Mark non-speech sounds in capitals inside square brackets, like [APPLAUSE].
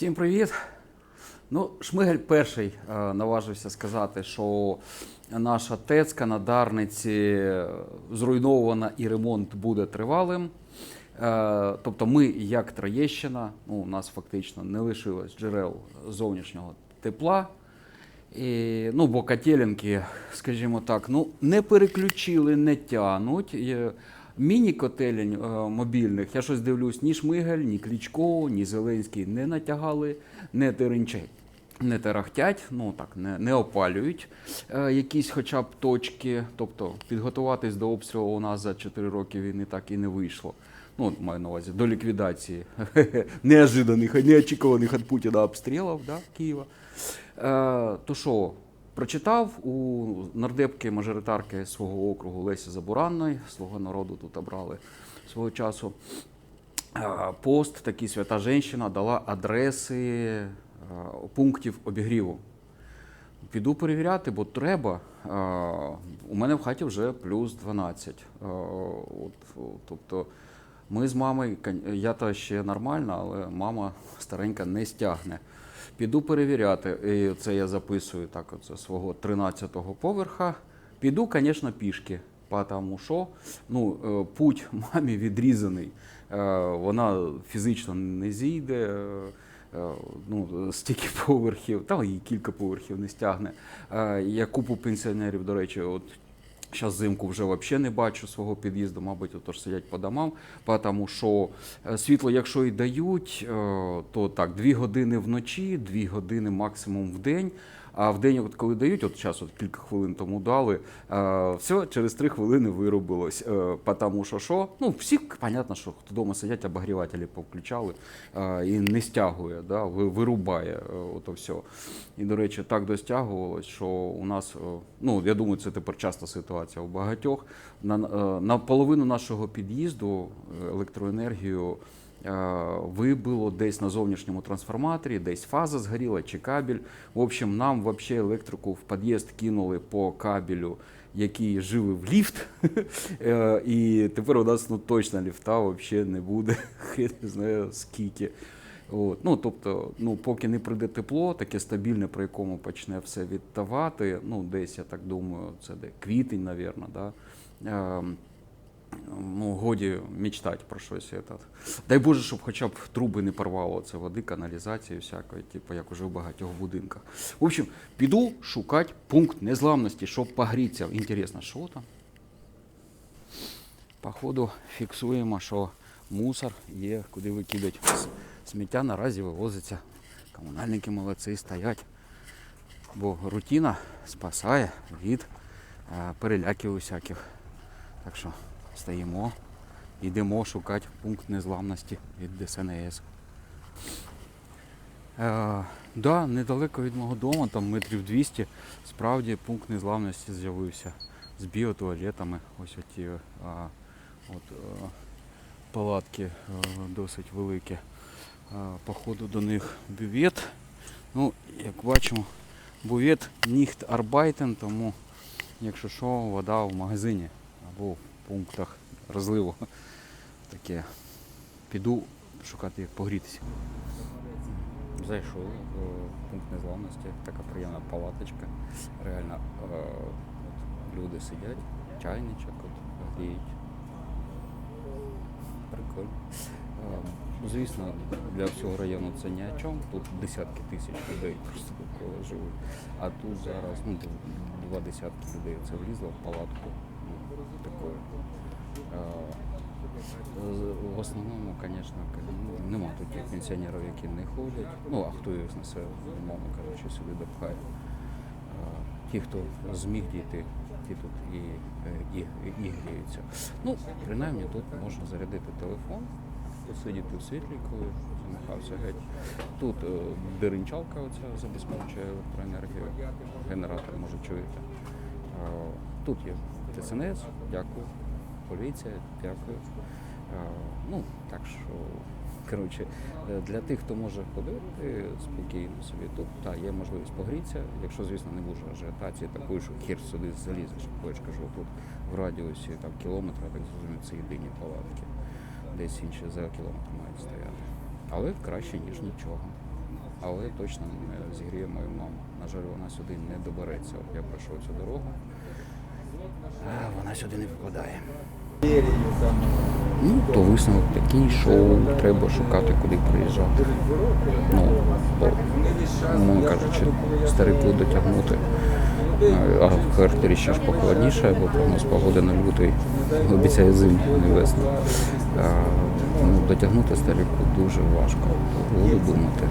Всім привіт! Ну, Шмигель перший е, наважився сказати, що наша ТЕЦка на Дарниці е, зруйнована і ремонт буде тривалим. Е, тобто ми, як Троєщина, ну, у нас фактично не лишилось джерел зовнішнього тепла. І, ну, бо котелінки, скажімо так, ну, не переключили, не тянуть. Міні-котелень мобільних, я щось дивлюсь, ні Шмигель, ні Клічко, ні Зеленський не натягали, не теренчать. Не терахтять, ну так, не, не опалюють е, якісь хоча б точки. Тобто підготуватись до обстрілу у нас за 4 роки війни так і не вийшло. Ну, маю на увазі, до ліквідації [LAUGHS] неожиданих, неочікуваних від Путіна обстрілів да, Києва. Е, то що, прочитав у нардепки мажоритарки свого округу Лесі Забуранної, свого народу тут обрали свого часу. Е, Пост, такий свята жінка дала адреси е, пунктів обігріву. Піду перевіряти, бо треба. Е, У мене в хаті вже плюс 12. Е, От, тобто ми з мамою, я то ще нормально, але мама старенька не стягне. Піду перевіряти. І це я записую так, оце свого 13-го поверха. Піду, звісно, пішки. Тому що ну, е, путь [LAUGHS] мамі відрізаний. Е, Вона фізично не зійде. е, Ну, стільки поверхів, та і кілька поверхів не стягне. Я купу пенсіонерів, до речі, от Зараз зимку вже взагалі не бачу свого під'їзду, мабуть, отож сидять по домам, тому що е, світло, якщо і дають, е, то так, дві години вночі, дві години максимум в день. А в день, от коли дають, от зараз от кілька хвилин тому дали, все через три хвилини виробилось. Е, Тому що що? Ну, всі, понятно, що хто вдома сидять, обогрівателі повключали і не стягує, да, вирубає е, ото все. І, до речі, так достягувалось, що у нас, е, ну, я думаю, це тепер часта ситуація у багатьох. На, на половину нашого під'їзду електроенергію вибило десь на зовнішньому трансформаторі, десь фаза згоріла чи кабель. В общем, нам вообще електрику в під'їзд кинули по кабелю, який живив ліфт. [LAUGHS] Е, І тепер у нас ну, точно ліфта вообще не буде. [LAUGHS] Хрен не знаю скільки. От. Ну, тобто, ну, поки не прийде тепло, таке стабільне, про якому почне все відтавати, ну, десь, я так думаю, це де квітень, мабуть, да? Ну, годі мечтати про щось. Этот. Дай Боже, щоб хоча б труби не порвало це води, каналізації всякої, типу, як уже в багатьох будинках. В общем, піду шукати пункт незламності, щоб погрітися. Інтересно, що там? Походу фіксуємо, що мусор є, куди викидати. Сміття наразі вивозиться. Комунальники молодці стоять. Бо рутина спасає від е, переляків усяких. Так що стоїмо, йдемо шукати пункт незламності від ДСНС. Е, да, недалеко від мого дому, там метрів 200, справді пункт незламності з'явився з біотуалетами. Ось оті е, от, е, палатки е, досить великі. Е, Походу до них бювет. Ну, як бачимо, бювет ніхт арбайтен, тому якщо що, вода в магазині або пунктах розливу. Таке. Піду шукати як погрітися. Зайшов в пункт незламності, така приємна палаточка. Реально е, от люди сидять, чайничок от, гріють. Прикольно. Е, Звісно, для всього району це ні о чому. Тут десятки тисяч людей просто живуть. А тут зараз ну, два десятки людей це влізло в палатку. Ну, такою. Е, В основному, звісно, ну, нема тут тих пенсіонерів, які не ходять. Ну, а хто їх несе, умовно кажучи, сюди допхає. Е, Ті, хто зміг дійти, ті тут і, е, і, і, і гріються. Ну, принаймні тут можна зарядити телефон, посидіти в світлі, коли замахався геть. Тут е, деренчалка оця забезпечує електроенергію, генератор може чуєте. Тут є ТСНС, дякую. Поліція, дякую. Е, Ну, так що, коротше, е, для тих, хто може ходити спокійно собі тут, так, є можливість погрітися, якщо, звісно, не буде ажіотації такої, що хір сюди залізеш. Бо я кажу, тут в радіусі там, кілометра, так зрозуміло, це єдині палатки. Десь інші за кілометр мають стояти. Але краще, ніж нічого. але точно не зігріє мою маму. На жаль, вона сюди не добереться. От я пройшов цю дорогу. Вона сюди не попадає. Ну, то висновок такий, що треба шукати, куди приїжджати. Ну, умовно кажучи, старий путь дотягнути. А в Харкові ще ж похолодніше, бо прогноз погоди на лютий обіцяє зиму, не весну. Ну, дотягнути старий путь дуже важко. Буду думати.